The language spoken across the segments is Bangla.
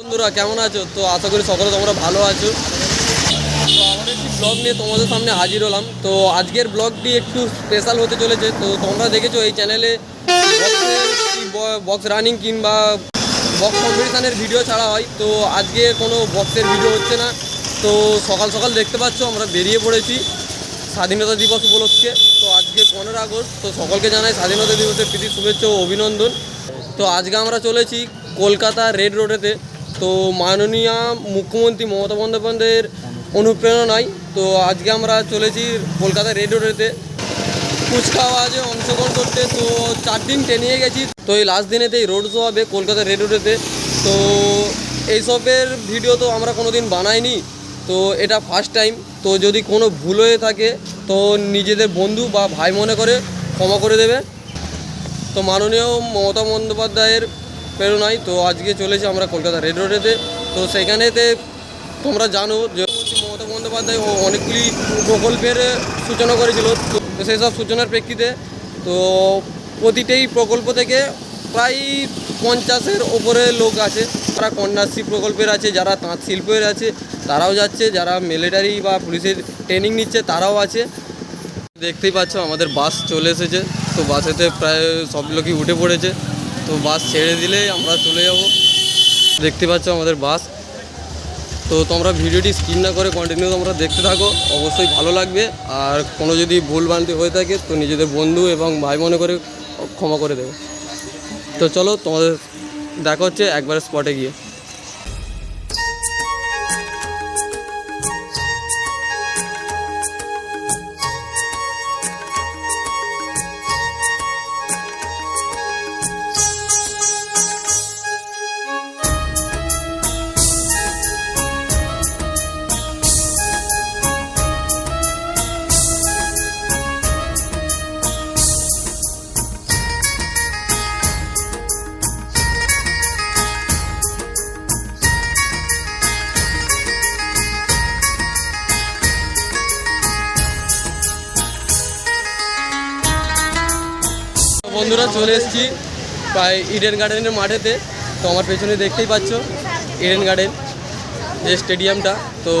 বন্ধুরা, কেমন আছো? তো আশা করি সকলে তোমরা ভালো আছো। তো আমার একটি ব্লগ নিয়ে তোমাদের সামনে হাজির হলাম। তো আজকের ব্লগটি একটু স্পেশাল হতে চলেছে। তো তোমরা দেখেছ এই চ্যানেলে বক্স রানিং কিংবা বক্স কম্পিটিশানের ভিডিও ছাড়া হয়। তো আজকে কোনো বক্সের ভিডিও হচ্ছে না। তো সকাল সকাল দেখতে পাচ্ছ, আমরা বেরিয়ে পড়েছি স্বাধীনতা দিবস উপলক্ষে। তো আজকে পনেরো আগস্ট, তো সকলকে জানাই স্বাধীনতা দিবসের প্রীতি, শুভেচ্ছা ও অভিনন্দন। তো আজকে আমরা চলেছি কলকাতা রেড রোডেতে। তো মাননীয় মুখ্যমন্ত্রী মমতা বন্দ্যোপাধ্যায়ের অনুপ্রেরণায় তো আজকে আমরা চলেছি কলকাতা রেড রোডেতে। কুচকাওয়াজে অংশগ্রহণ করতে, তো চার দিন টেনিয়ে গেছি। তো এই লাস্ট দিনেতেই রোড শো হবে কলকাতা রেড রোডেতে। তো এইসবের ভিডিও তো আমরা কোনো দিন বানাইনি। তো এটা ফার্স্ট টাইম তো যদি কোনো ভুল হয়ে থাকে, তো নিজেদের বন্ধু বা ভাই মনে করে ক্ষমা করে দেবে। তো মাননীয় মমতা বন্দ্যোপাধ্যায়ের প্রেরণায় তো আজকে চলেছি আমরা কলকাতা রেড রোডেতে। তো সেখানেতে তোমরা জানো যে মমতা বন্দ্যোপাধ্যায় ও অনেকগুলি প্রকল্পের সূচনা করেছিল। তো সেই সব সূচনার প্রেক্ষিতে তো প্রতিটাই প্রকল্প থেকে প্রায় পঞ্চাশের ওপরে লোক আছে। যারা কন্যাশ্রী প্রকল্পের আছে, যারা তাঁত শিল্পের আছে, তারাও যাচ্ছে। যারা মিলিটারি বা পুলিশের ট্রেনিং নিচ্ছে, তারাও আছে। দেখতেই পাচ্ছ আমাদের বাস চলে এসেছে। তো বাসেতে প্রায় সব লোকই উঠে পড়েছে। তো বাস ছেড়ে দিলে আমরা চলে যাব। দেখতে পাচ্ছ আমাদের বাস। তো তোমরা ভিডিওটি স্ক্রিন না করে কন্টিনিউ তোমরা দেখতে থাকো। অবশ্যই ভালো লাগবে। আর কোনো যদি ভুল ভ্রান্তি হয়ে থাকে, তো নিজেদের বন্ধু এবং ভাই মনে করে ক্ষমা করে দেবে। তো চলো তোমাদের দেখা হচ্ছে একবার স্পটে গিয়ে। বন্ধুরা চলে এসেছি প্রায় ইডেন গার্ডেনের মাঠেতে। তো আমার পেছনে দেখতেই পাচ্ছ ইডেন গার্ডেন যে স্টেডিয়ামটা তো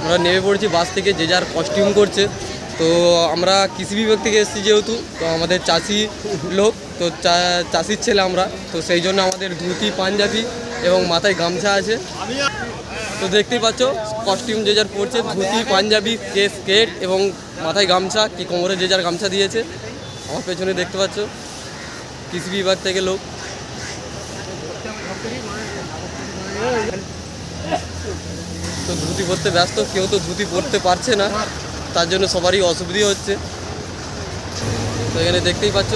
আমরা নেমে পড়েছি বাস থেকে, যে যার কস্টিউম করছে। তো আমরা কৃষি বিভাগ থেকে এসেছি যেহেতু, তো আমাদের চাষি লোক, তো চাষির ছেলে আমরা। তো সেই জন্য আমাদের ধুতি, পাঞ্জাবি এবং মাথায় গামছা আছে। তো দেখতেই পাচ্ছ কস্টিউম যে যার পরছে, ধুতি, পাঞ্জাবি কেস স্কেট এবং মাথায় গামছা, কি কোমরে যে যার গামছা দিয়েছে। আমার পেছনে দেখতে পাচ্ছ কৃষি বিভাগ থেকে লোক তো ধুতি পরতে ব্যস্ত, কেউ তো ধুতি পরতে পারছে না। তার জন্য সবারই অসুবিধে হচ্ছে। তো এখানে দেখতেই পাচ্ছ,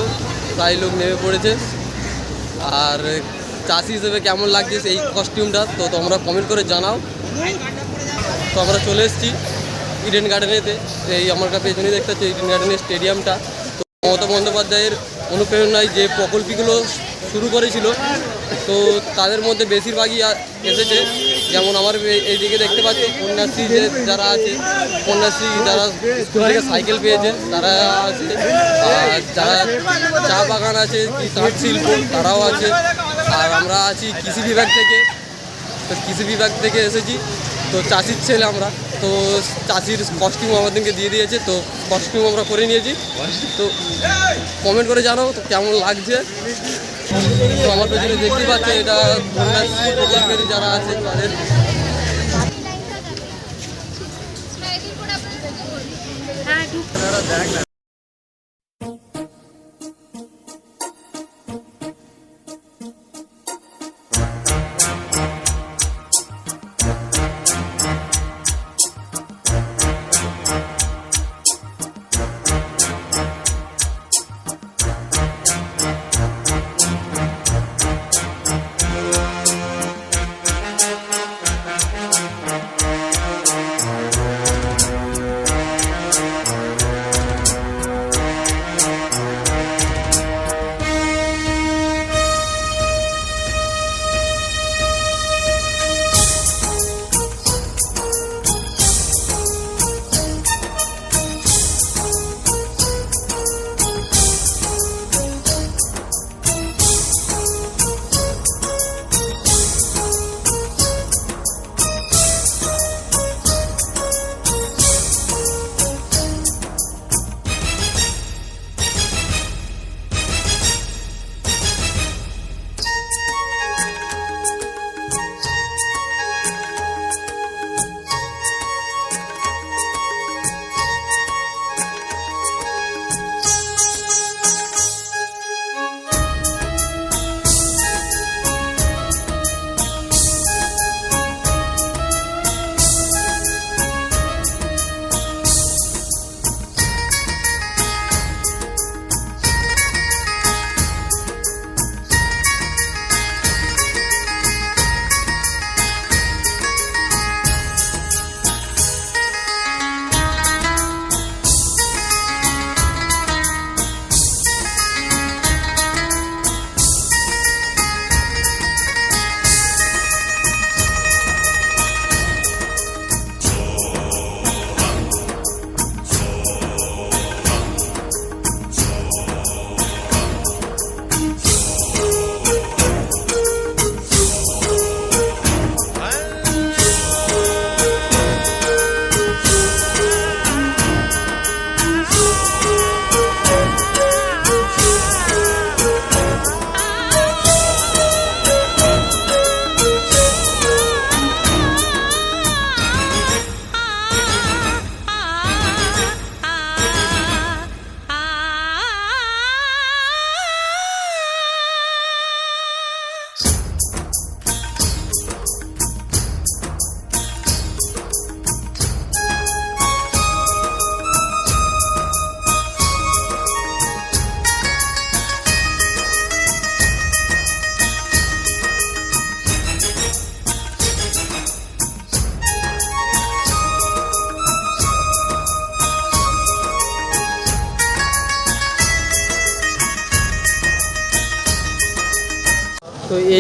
প্রায় লোক নেমে পড়েছে। আর চাষি হিসেবে কেমন লাগছে এই কস্টিউমটা তো তোমরা কমেন্ট করে জানাও। তো আমরা চলে এসেছি ইডেন গার্ডেনেতে এই আমার কাছে পেছনে দেখতে পাচ্ছি ইডেন গার্ডেনের স্টেডিয়ামটা তো মমতা বন্দ্যোপাধ্যায়ের অনুপ্রেরণায় যে প্রকল্পগুলো শুরু করেছিল, তো তাদের মধ্যে বেশিরভাগই এসেছে। যেমন আমার এই- এইদিকে দেখতে পাচ্ছি, কন্যাশ্রী যে যারা আছে, কন্যাশ্রী যারা স্কুল থেকে সাইকেল পেয়েছে, তারা আছে। আর যারা চা বাগান আছে তাঁত শিল্প, তারাও আছে। আর আমরা আছি কৃষি বিভাগ থেকে। তো কৃষি বিভাগ থেকে এসেছি। তো চাষির ছেলে আমরা, তো চাষির কস্টিউম আমাদেরকে দিয়ে দিয়েছে, তো কস্টিউম আমরা করে নিয়েছি। তো কমেন্ট করে জানাও তো কেমন লাগছে। তো আমার পেছনে দেখতেই পাচ্ছে এটা যারা আছে তাদের। হ্যাঁ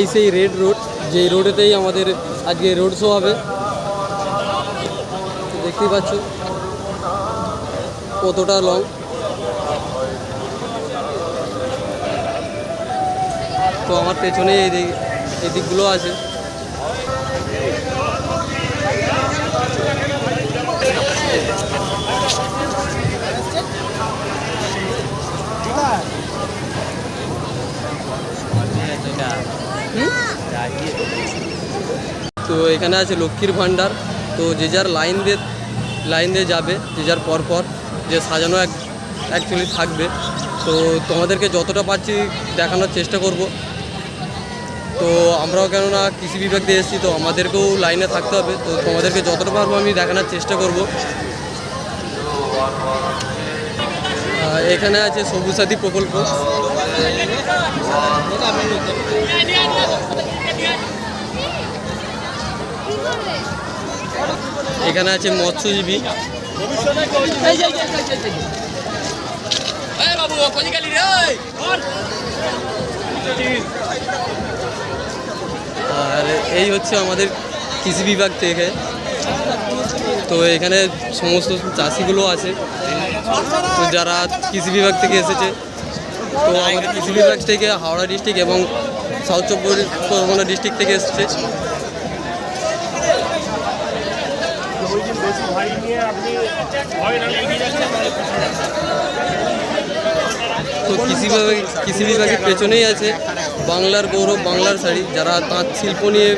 এই সেই রেড রোড যেই রোডেতেই আমাদের আজকে রোড শো হবে। দেখতেই পাচ্ছ কতটা লং তো আমার পেছনে এই দিক, এই দিকগুলো আছে। তো এখানে আছে লক্ষ্মীর ভাণ্ডার। তো যে যার লাইন দিয়ে লাইন দিয়ে যাবে, যে যার পর পর, যে সাজানো এক অ্যাকচুয়ালি থাকবে। তো তোমাদেরকে যতটা পারছি দেখানোর চেষ্টা করব। তো আমরাও কেননা কৃষি বিভাগ দিয়ে এসেছি, তো আমাদেরকেও লাইনে থাকতে হবে। তো তোমাদেরকে যতটা পারব আমি দেখানোর চেষ্টা করব। এখানে আছে সবুজ সাথী প্রকল্প। এখানে আছে মৎস্যজীবী। আর এই হচ্ছে আমাদের কৃষি বিভাগ থেকে। তো এখানে সমস্ত চাষিগুলো আছে। তো যারা কৃষি বিভাগ থেকে এসেছে তো আমাদের কৃষি বিভাগ থেকে হাওড়া ডিস্ট্রিক্ট এবং সাউথ চব্বিশ পরগনা ডিস্ট্রিক্ট থেকে এসেছে। তো কৃষি বিভাগে কৃষি বিভাগের পেছনেই আছে বাংলার গৌরব, বাংলার শাড়ি। যারা তাঁত শিল্প নিয়ে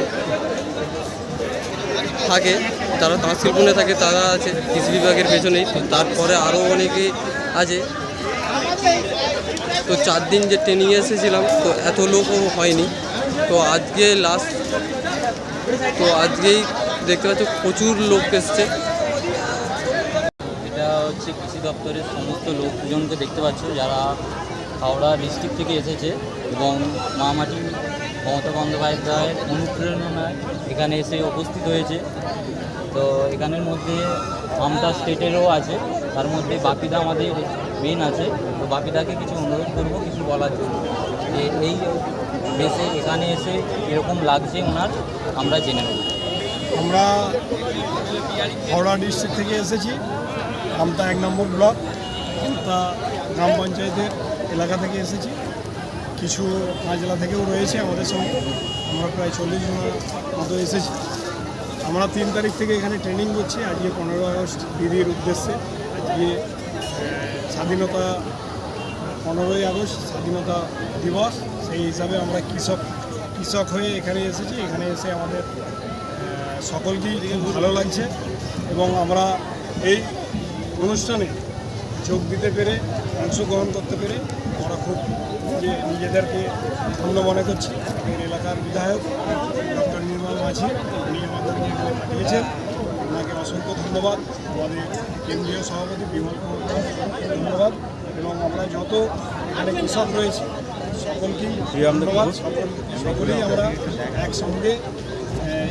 থাকে, যারা তাঁত শিল্প নিয়ে থাকে, তারা আছে কৃষি বিভাগের পেছনেই। তো তারপরে আরও অনেকে আছে। তো চার দিন যে ট্রেনিংয়ে এসেছিলাম, তো এত লোকও হয়নি। তো আজকে লাস্ট তো আজকেই দেখতে পাচ্ছ প্রচুর লোক এসছে। দপ্তরের সমস্ত লোকজনকে দেখতে পাচ্ছ যারা হাওড়া ডিস্ট্রিক্ট থেকে এসেছে এবং মামাটি মমতা বন্দ্যোপাধ্যায়ের অনুপ্রেরণায় এখানে এসে উপস্থিত হয়েছে। তো এখানের মধ্যে আমতা স্টেটেরও আছে, তার মধ্যে বাপিদা আমাদের মেন আছে। তো বাপিদাকে কিছু অনুরোধ করব, কিছু বলার জন্য। যে এই দেশে এখানে এসে কীরকম লাগছে ওনার, আমরা জেনে নেব। আমরা হাওড়া ডিস্ট্রিক্ট থেকে এসেছি। আমতা এক নম্বর ব্লক, আমতা গ্রাম পঞ্চায়েতের এলাকা থেকে এসেছি। কিছু জেলা থেকেও রয়েছে আমাদের সঙ্গে। আমরা প্রায় চল্লিশ জনের মতো এসেছি। আমরা তিন তারিখ থেকে এখানে ট্রেনিং করছি। আজকে পনেরো আগস্ট দিদির উদ্দেশ্যে। আজকে স্বাধীনতা, পনেরোই আগস্ট স্বাধীনতা দিবস। সেই হিসাবে আমরা কৃষক কৃষক হয়ে এখানে এসেছি। এখানে এসে আমাদের সকলকেই ভালো লাগছে। এবং আমরা এই অনুষ্ঠানে যোগ দিতে পেরে অংশগ্রহণ করতে পেরে আমরা খুব নিজে নিজেদেরকে ধন্য মনে করছি। আমাদের এলাকার বিধায়ক ডক্টর নির্মল মাঝি উনি আমাদেরকে এখানে পাঠিয়েছেন। ওনাকে অসংখ্য ধন্যবাদ। আমাদের কেন্দ্রীয় সভাপতি বিমল ধন্যবাদ। এবং আমরা যত এখানে কৃষক রয়েছে সকলকেই ধন্যবাদ। সকল সকলেই আমরা একসঙ্গে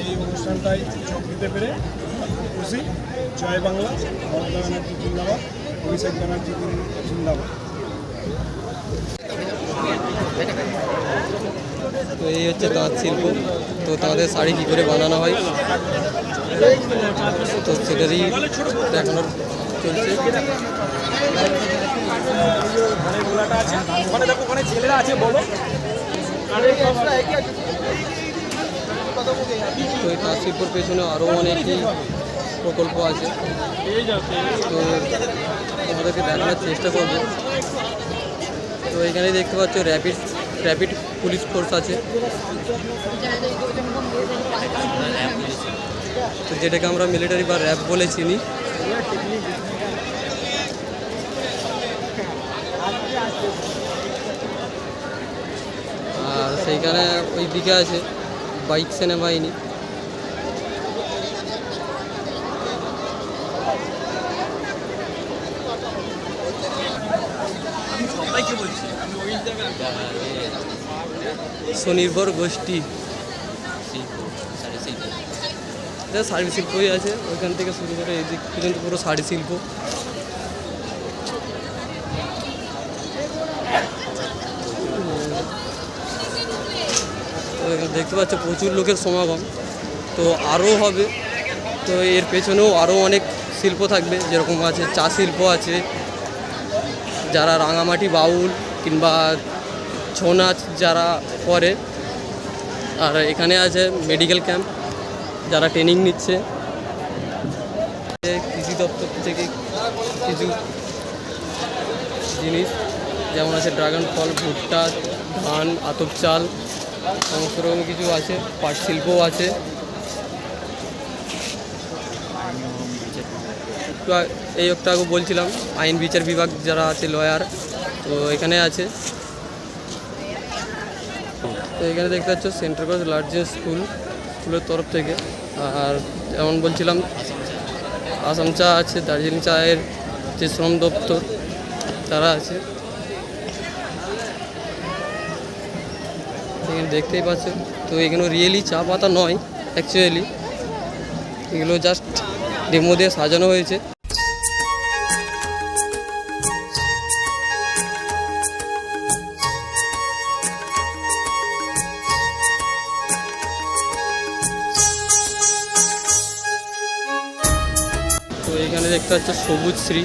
এই অনুষ্ঠানটায় যোগ দিতে পেরে খুশি। জয় বাংলা, মমতা ব্যানার্জি জিন্দাবাদ, অভিষেক ব্যানার্জি জিন্দাবাদ। তো এই হচ্ছে তাঁত শিল্প। তো তাঁতের শাড়ি কী করে বানানো হয়? তো সেটারই দেখানোর চলছে। তো এই তাঁত শিল্পর পেছনে আরও অনেকই প্রকল্প আছে। তো আমাদেরকে দেখানোর চেষ্টা করব। তো এখানে দেখতে পাচ্ছ র্যাপিড র্যাপিড পুলিশ ফোর্স আছে। তো যেটাকে আমরা মিলিটারি বা র্যাব বলে চিনি। আর সেইখানে ওই দিকে আছে বাইক সেনাবাহিনী স্বনির্ভর গোষ্ঠী। এটা শাড়ি শিল্পই আছে ওইখান থেকে শুরু করে এই দিক পর্যন্ত পুরো শাড়ি শিল্প। দেখতে পাচ্ছ প্রচুর লোকের সমাগম। তো আরও হবে। তো এর পেছনেও আরও অনেক শিল্প থাকবে যেরকম আছে চা শিল্প আছে যারা রাঙামাটি বাউল কিংবা ছৌ নাচ যারা করে, আর এখানে আছে মেডিকেল ক্যাম্প যারা ট্রেনিং নিচ্ছে। কৃষি দপ্তর থেকে কিছু জিনিস, যেমন আছে ড্রাগন ফল, ভুট্টা, ধান, আতপ চাল, সমস্ত রকম কিছু আছে, পাট শিল্পও আছে। একটু এই একটা আগে বলছিলাম, আইন বিচার বিভাগ যারা আছে লয়ার তো এখানে আছে। তো এখানে দেখতে পাচ্ছ সেন্ট্রাল কলেজ লার্জেস্ট স্কুল স্কুলের তরফ থেকে। আর যেমন বলছিলাম, আসাম চা আছে, দার্জিলিং চায়ের যে শ্রম দপ্তর, তারা আছে। এখানে দেখতেই পাচ্ছেন তো এখানে রিয়েলি চা পাতা নয় অ্যাকচুয়ালি এগুলো জাস্ট ডেমো দিয়ে সাজানো হয়েছে। তো এখানে দেখতে পাচ্ছ সবুজ শ্রী।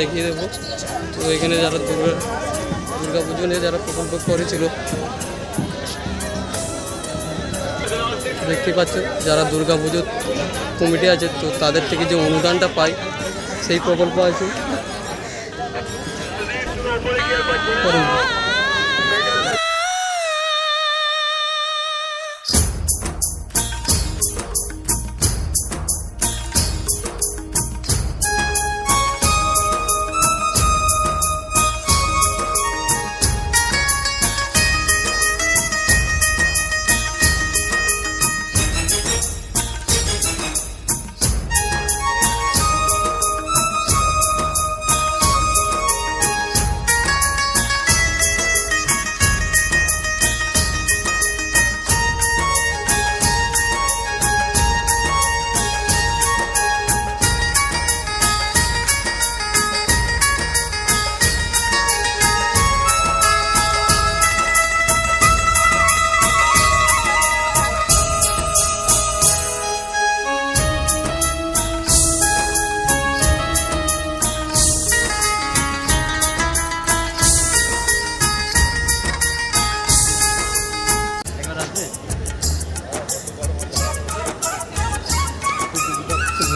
দেখিয়ে দেবো। তো এখানে যারা দুর্গা দুর্গা পুজো নিয়ে যারা প্রকল্প করেছিল, দেখতে পাচ্ছেন যারা দুর্গা পুজোর কমিটি আছে, তো তাদের থেকে যে অনুদানটা পায় সেই প্রকল্প আছে।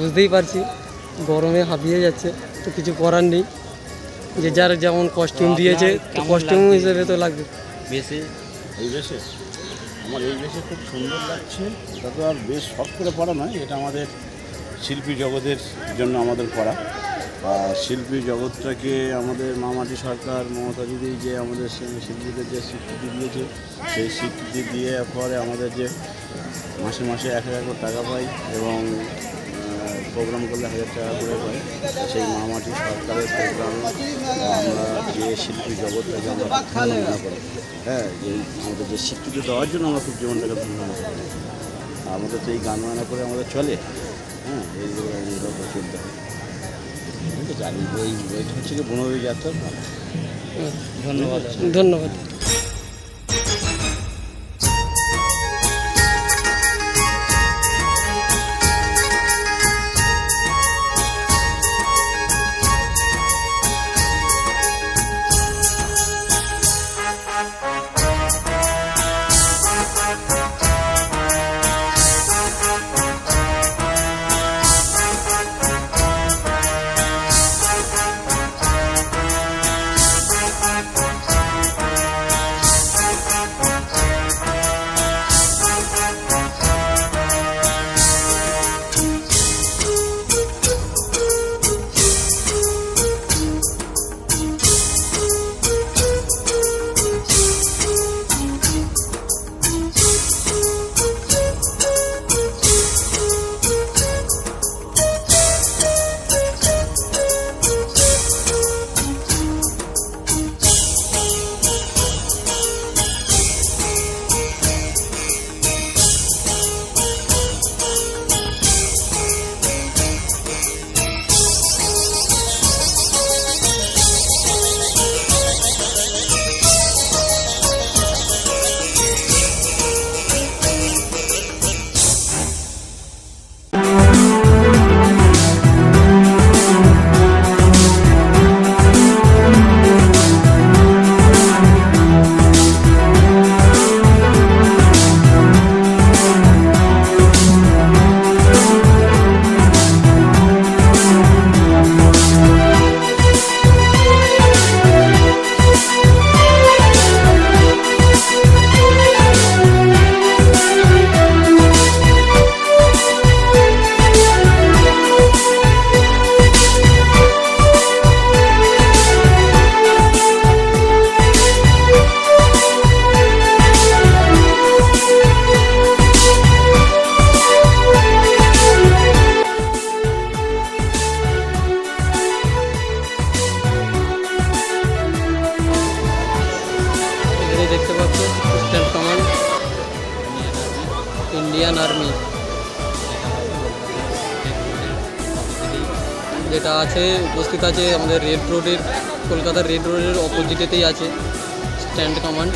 বুঝতেই পারছি গরমে হাঁপিয়ে যাচ্ছে তো কিছু করার নেই। যে যার যেমন কস্টিউম দিয়েছে তো কস্টিউম হিসেবে তো লাগবে। বেশি? এই বেশে? আমার এই বেশে খুব সুন্দর লাগছে। এটা তো আর বেশ শখ করে পড়া নয় এটা আমাদের শিল্পী জগতের জন্য আমাদের পড়া। আর শিল্পী জগৎটাকে আমাদের মামাটি সরকার মমতা দিদি যে আমাদের শিল্পীদের যে স্বীকৃতি দিয়েছে সেই স্বীকৃতি দিয়ে পরে আমাদের যে মাসে মাসে এক হাজার টাকা পাই এবং প্রোগ্রাম করলে হাজার টাকা করে পাই সেই মামাটি সরকারের প্রোগ্রাম আমরা যে শিল্পী জগৎটাকে আমরা ধন্য মনে করি। হ্যাঁ যে আমাদের যে স্বীকৃতি দেওয়ার জন্য আমরা খুব জীবনটাকে ধন্য মনে করি। আমাদের তো এই গান বায়না করে আমাদের চলে। হ্যাঁ এইগুলো এইগুলো চলতে হয়। এই বই বইটা হচ্ছে কি বনবী যাত্রা ধন্যবাদ। ধন্যবাদ। কাছে আমাদের রেড রোডের কলকাতার রেড রোডের অপোজিটেতেই আছে স্ট্যান্ড কমান্ড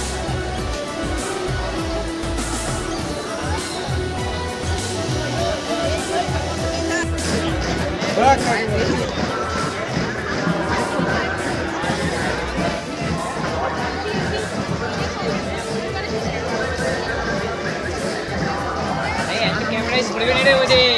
ক্যামেরায় ছড়বে না রে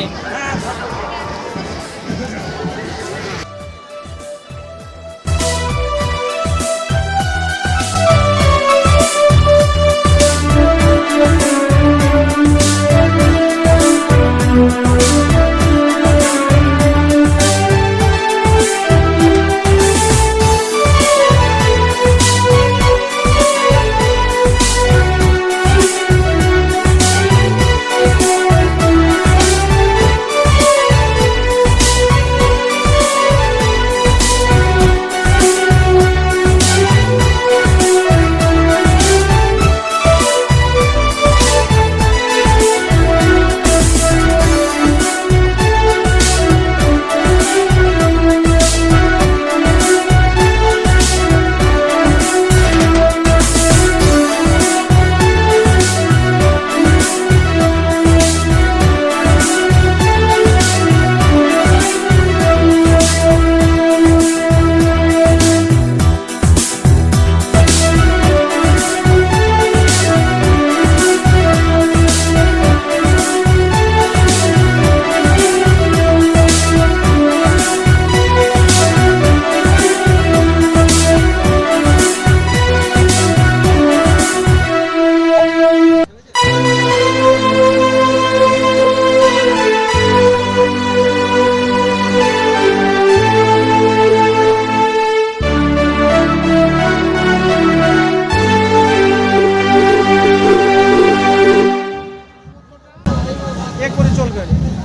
এ করে চলবে।